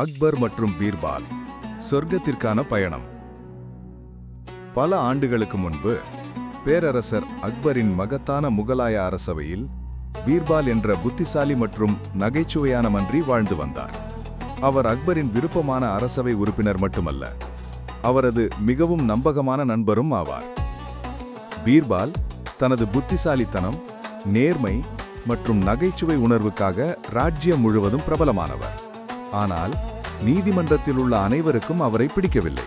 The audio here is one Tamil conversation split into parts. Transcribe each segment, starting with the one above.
அக்பர் மற்றும் பீர்பால் சொர்க்கத்திற்கான பயணம். பல ஆண்டுகளுக்கு முன்பு பேரரசர் அக்பரின் மகத்தான முகலாய அரசவையில் பீர்பால் என்ற புத்திசாலி மற்றும் நகைச்சுவையான மன்றி வாழ்ந்து வந்தார். அவர் அக்பரின் விருப்பமான அரசவை உறுப்பினர் மட்டுமல்ல அவரது மிகவும் நம்பகமான நண்பரும் ஆவார். பீர்பால் தனது புத்திசாலித்தனம் நேர்மை மற்றும் நகைச்சுவை உணர்வுக்காக ராஜ்யம் முழுவதும் பிரபலமானவர். ஆனால் நீதிமன்றத்தில் உள்ள அனைவருக்கும் அவரை பிடிக்கவில்லை.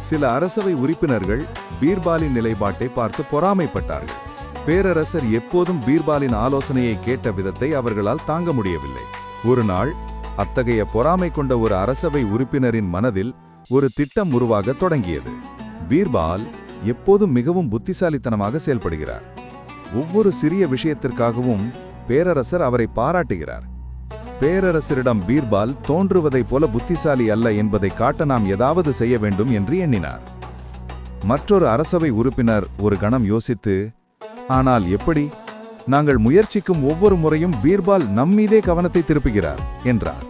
சில அரசவை உறுப்பினர்கள் பீர்பாலின் நிலைப்பாட்டை பார்த்து பொறாமைப்பட்டார்கள். பேரரசர் எப்போதும் பீர்பாலின் ஆலோசனையை கேட்ட விதத்தை அவர்களால் தாங்க முடியவில்லை. ஒரு நாள் அத்தகைய பொறாமை கொண்ட ஒரு அரசவை உறுப்பினரின் மனதில் ஒரு திட்டம் உருவாகத் தொடங்கியது. பீர்பால் எப்போதும் மிகவும் புத்திசாலித்தனமாக செயல்படுகிறார். ஒவ்வொரு சிறிய விஷயத்திற்காகவும் பேரரசர் அவரை பாராட்டுகிறார். பேரரசரிடம் பீர்பால் தோன்றுவதைப் போல புத்திசாலி அல்ல என்பதை காட்ட நாம் ஏதாவது செய்ய வேண்டும் என்று எண்ணினார். மற்றொரு அரசவை உறுப்பினர் ஒரு கணம் யோசித்து ஆனால் எப்படி? நாங்கள் முயற்சிக்கும் ஒவ்வொரு முறையும் பீர்பால் நம்மீதே கவனத்தை திருப்புகிறார் என்றார்.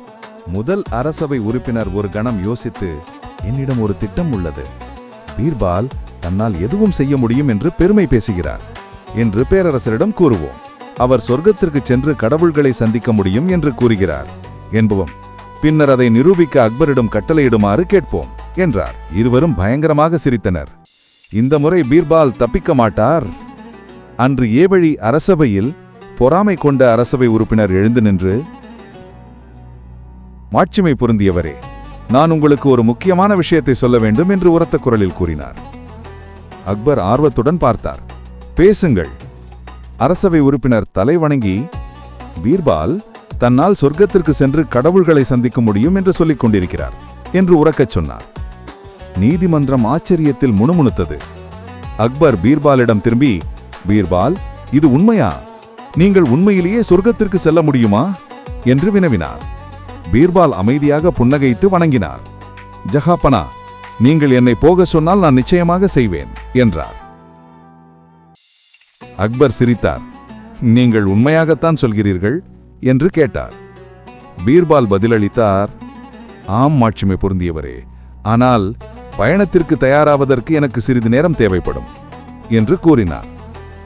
முதல் அரசவை உறுப்பினர் ஒரு கணம் யோசித்து என்னிடம் ஒரு திட்டம் உள்ளது. பீர்பால் தன்னால் எதுவும் செய்ய முடியும் என்று பெருமை பேசுகிறார் என்று பேரரசரிடம் கூறுவோம். அவர் சொர்க்கத்திற்கு சென்று கடவுள்களை சந்திக்க முடியும் என்று கூறுகிறார். என்போம். பின்னர் அதை நிரூபிக்க அக்பரிடம் கட்டளையிடுமாறு கேட்போம் என்றார். இருவரும் பயங்கரமாக சிரித்தனர். இந்த முறை பீர்பால் தப்பிக்க மாட்டார். அன்று ஏவழி அரசவையில் பொறாமை கொண்ட அரசவை உறுப்பினர் எழுந்து நின்று மாட்சிமை பொருந்தியவரே நான் உங்களுக்கு ஒரு முக்கியமான விஷயத்தை சொல்ல வேண்டும் என்று உரத்த குரலில் கூறினார். அக்பர் ஆர்வத்துடன் பார்த்தார். பேசுங்கள். அரசவை உறுப்பினர் தலை வணங்கி பீர்பால் தன்னால் சொர்க்கத்திற்கு சென்று கடவுள்களை சந்திக்க முடியும் என்று சொல்லிக் கொண்டிருக்கிறார் என்று உறக்கச் சொன்னார். நீதிமன்றம் ஆச்சரியத்தில் முணுமுணுத்தது. அக்பர் பீர்பாலிடம் திரும்பி பீர்பால் இது உண்மையா? நீங்கள் உண்மையிலேயே சொர்க்கத்திற்கு செல்ல முடியுமா? என்று வினவினார். பீர்பால் அமைதியாக புன்னகைத்து வணங்கினார். ஜஹாப்பனா நீங்கள் என்னை போக சொன்னால் நான் நிச்சயமாக செய்வேன் என்றார். அக்பர் சிரித்தார். நீங்கள் உண்மையாகத்தான் சொல்கிறீர்கள்? என்று கேட்டார். பீர்பால் பதிலளித்தார் ஆம் மாட்சிமை பொருந்தியவரே. ஆனால் பயணத்திற்கு தயாராவதற்கு எனக்கு சிறிது நேரம் தேவைப்படும் என்று கூறினார்.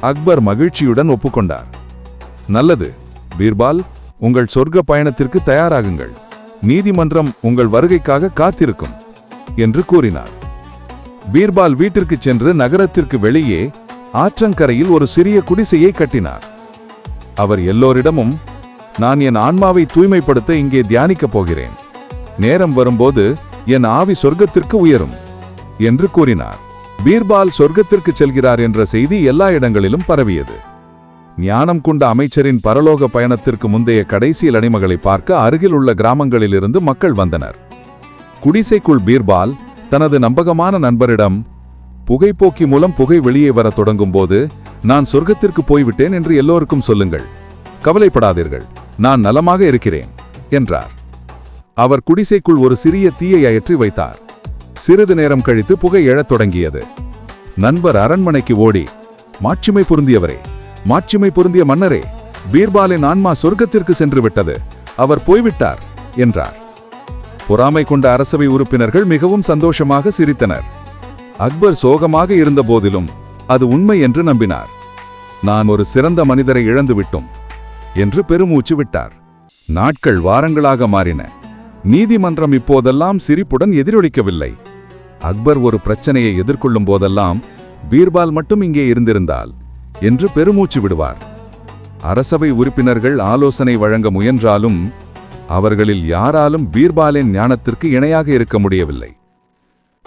அக்பர் மகிழ்ச்சியுடன் ஒப்புக்கொண்டார். நல்லது பீர்பால் உங்கள் சொர்க்க பயணத்திற்கு தயாராகுங்கள். நீதிமன்றம் உங்கள் வருகைக்காக காத்திருக்கும் என்று கூறினார். பீர்பால் வீட்டிற்கு சென்று நகரத்திற்கு வெளியே ஆற்றங்கரையில் ஒரு சிறிய குடிசையை கட்டினார். அவர் எல்லோரிடமும் நான் என் ஆன்மாவை தூய்மைப்படுத்த இங்கே தியானிக்கப் போகிறேன். நேரம் வரும்போது என் ஆவி சொர்க்கத்திற்கு உயரும் என்று கூறினார். பீர்பால் சொர்க்கத்திற்கு செல்கிறார் என்ற செய்தி எல்லா இடங்களிலும் பரவியது. ஞானம் கொண்ட அமைச்சரின் பரலோக பயணத்திற்கு முந்தைய கடைசி அடிமகளை பார்க்க அருகில் உள்ள கிராமங்களிலிருந்து மக்கள் வந்தனர். குடிசைக்குள் பீர்பால் தனது நம்பகமான நண்பரிடம் புகைப்போக்கி மூலம் புகை வெளியே வரத் தொடங்கும் போது நான் சொர்க்கத்திற்கு போய்விட்டேன் என்று எல்லோருக்கும் சொல்லுங்கள். கவலைப்படாதீர்கள். நான் நலமாக இருக்கிறேன் என்றார். அவர் குடிசைக்குள் ஒரு சிறிய தீயை அயற்றி வைத்தார். சிறிது நேரம் கழித்து புகை எழத் தொடங்கியது. நண்பர் அரண்மனைக்கு ஓடி மாட்சிமை பொருந்தியவரே மாட்சிமை பொருந்திய மன்னரே பீர்பாலின் ஆன்மா சொர்க்கத்திற்கு சென்று விட்டது. அவர் போய்விட்டார் என்றார். பொறாமை கொண்ட அரசவை உறுப்பினர்கள் மிகவும் சந்தோஷமாக சிரித்தனர். அக்பர் சோகமாக இருந்த போதிலும் அது உண்மை என்று நம்பினார். நான் ஒரு சிறந்த மனிதரை இழந்துவிட்டோம் என்று பெருமூச்சு விட்டார். நாட்கள் வாரங்களாக மாறின. நீதிமன்றம் இப்போதெல்லாம் சிரிப்புடன் எதிரொலிக்கவில்லை. அக்பர் ஒரு பிரச்சனையை எதிர்கொள்ளும் போதெல்லாம் பீர்பால் மட்டும் இங்கே இருந்திருந்தால் என்று பெருமூச்சு விடுவார். அரசவை உறுப்பினர்கள் ஆலோசனை வழங்க முயன்றாலும் அவர்களில் யாராலும் பீர்பாலின் ஞானத்திற்கு இணையாக இருக்க முடியவில்லை.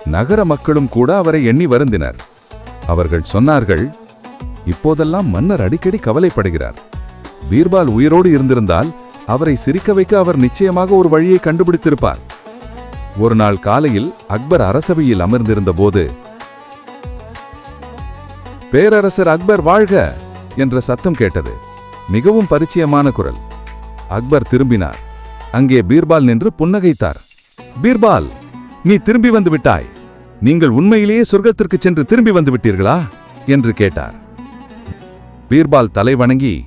நகர மக்களும் கூட அவரை எண்ணி வருந்தினர். அவர்கள் சொன்னார்கள் இப்போதெல்லாம் மன்னர் அடிக்கடி கவலைப்படுகிறார். பீர்பால் உயிரோடு இருந்திருந்தால் அவரை சிரிக்க வைக்க அவர் நிச்சயமாக ஒரு வழியை கண்டுபிடித்திருப்பார். ஒரு நாள் காலையில் அக்பர் அரசவையில் அமர்ந்திருந்த போது பேரரசர் அக்பர் வாழ்க! என்ற சத்தம் கேட்டது. மிகவும் பரிச்சயமான குரல். அக்பர் திரும்பினார். அங்கே பீர்பால் நின்று புன்னகைத்தார். பீர்பால் நீ திரும்பி வந்து விட்டாய். நீங்கள் உண்மையிலேயே சொர்க்கத்திற்கு சென்று திரும்பி வந்து விட்டீர்களா? என்று கேட்டார். பீர்பால் தலை வணங்கி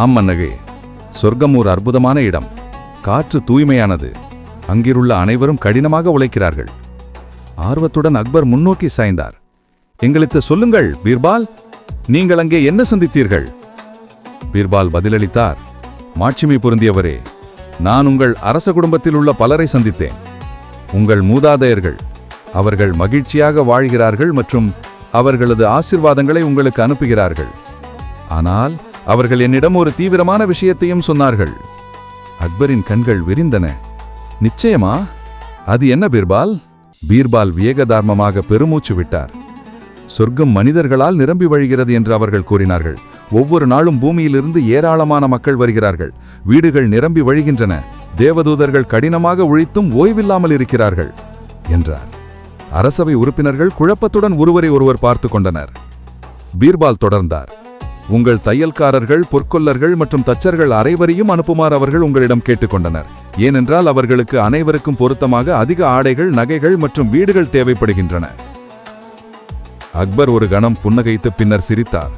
ஆம் மன்னகே சொர்க்கம் ஒரு அற்புதமான இடம். காற்று தூய்மையானது. அங்கிருள்ள அனைவரும் கடினமாக உழைக்கிறார்கள். ஆர்வத்துடன் அக்பர் முன்னோக்கி சாய்ந்தார். எங்களுக்கு சொல்லுங்கள் பீர்பால் நீங்கள் அங்கே என்ன சந்தித்தீர்கள்? பீர்பால் பதிலளித்தார் மாட்சிமை பொருந்தியவரே நான் உங்கள் அரச குடும்பத்தில் உள்ள பலரை சந்தித்தேன். உங்கள் மூதாதையர்கள். அவர்கள் மகிழ்ச்சியாக வாழ்கிறார்கள் மற்றும் அவர்களது ஆசிர்வாதங்களை உங்களுக்கு அனுப்புகிறார்கள். ஆனால் அவர்கள் என்னிடம் ஒரு தீவிரமான விஷயத்தையும் சொன்னார்கள். அக்பரின் கண்கள் விரிந்தன. நிச்சயமா? அது என்ன பீர்பால்? பீர்பால் வியகதார்மமாக பெருமூச்சு விட்டார். சொர்க்கம் மனிதர்களால் நிரம்பி வழிகிறது என்று அவர்கள் கூறினார்கள். ஒவ்வொரு நாளும் பூமியிலிருந்து ஏராளமான மக்கள் வருகிறார்கள். வீடுகள் நிரம்பி வழிகின்றன. தேவதூதர்கள் கடினமாக உழைத்தும் ஓய்வில்லாமல் இருக்கிறார்கள் என்றார். அரசவை உறுப்பினர்கள் குழப்பத்துடன் ஒருவரை ஒருவர் பார்த்து கொண்டனர். பீர்பால் தொடர்ந்தார். உங்கள் தையல்காரர்கள் பொற்கொல்லர்கள் மற்றும் தச்சர்கள் அனைவரையும் அனுப்புமாறு அவர்கள் உங்களிடம் கேட்டுக்கொண்டனர் ஏனென்றால் அவர்களுக்கு அனைவருக்கும் பொருத்தமாக அதிக ஆடைகள் நகைகள் மற்றும் வீடுகள் தேவைப்படுகின்றன. அக்பர் ஒரு கணம் புன்னகைத்து பின்னர் சிரித்தார்.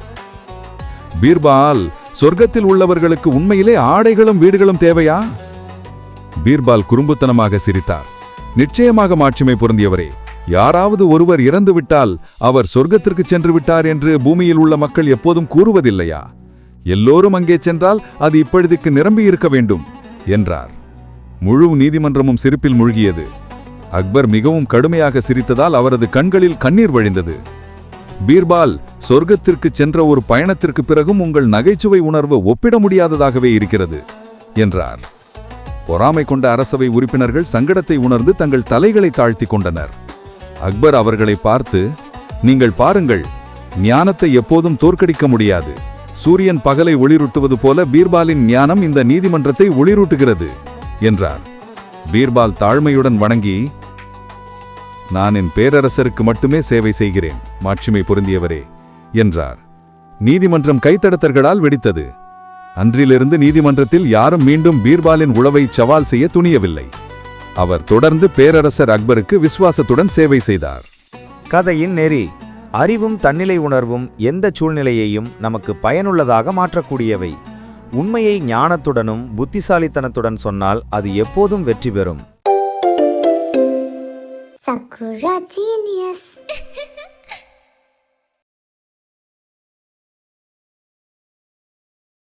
பீர்பால் சொர்க்கத்தில் உள்ளவர்களுக்கு உண்மையிலே ஆடைகளும் வீடுகளும் தேவையா? பீர்பால் குறும்புத்தனமாக சிரித்தார். நிச்சயமாக மாட்சிமை பொருந்தியவரே யாராவது ஒருவர் இறந்து விட்டால் அவர் சொர்க்கத்திற்கு சென்று விட்டார் என்று பூமியில் உள்ள மக்கள் எப்போதும் கூறுவதில்லையா? எல்லோரும் அங்கே சென்றால் அது இப்பொழுதுக்கு நிரம்பி இருக்க வேண்டும் என்றார். முழு நீதிமன்றமும் சிரிப்பில் மூழ்கியது. அக்பர் மிகவும் கடுமையாக சிரித்ததால் அவரது கண்களில் கண்ணீர் வழிந்தது. பீர்பால் சொர்க்கத்திற்கு சென்ற ஒரு பயணத்திற்கு பிறகும் உங்கள் நகைச்சுவை உணர்வு ஒப்பிட முடியாததாகவே இருக்கிறது என்றார். பொறாமை கொண்ட அரசவை உறுப்பினர்கள் சங்கடத்தை உணர்ந்து தங்கள் தலைகளை தாழ்த்தி கொண்டனர். அக்பர் அவர்களை பார்த்து நீங்கள் பாருங்கள் ஞானத்தை எப்போதும் தோற்கடிக்க முடியாது. சூரியன் பகலை ஒளிரூட்டுவது போல பீர்பாலின் ஞானம் இந்த நீதிமன்றத்தை ஒளிரூட்டுகிறது என்றார். பீர்பால் தாழ்மையுடன் வணங்கி நான் என் பேரரசருக்கு மட்டுமே சேவை செய்கிறேன். மாட்சிமை பொருந்தியவரே என்றார். நீதிமன்றம் கைத்தடத்தர்களால் வெடித்தது. அன்றிலிருந்து நீதிமன்றத்தில் யாரும் மீண்டும் பீர்பாலின் உழவை சவால் செய்ய துணியவில்லை. அவர் தொடர்ந்து பேரரசர் அக்பருக்கு விசுவாசத்துடன் சேவை செய்தார். கதையின் நெறி அறிவும் தன்னிலை உணர்வும் எந்த சூழ்நிலையையும் நமக்கு பயனுள்ளதாக மாற்றக்கூடியவை. உண்மையை ஞானத்துடனும் புத்திசாலித்தனத்துடன் சொன்னால் அது எப்போதும் வெற்றி பெறும். 桜ジーニアス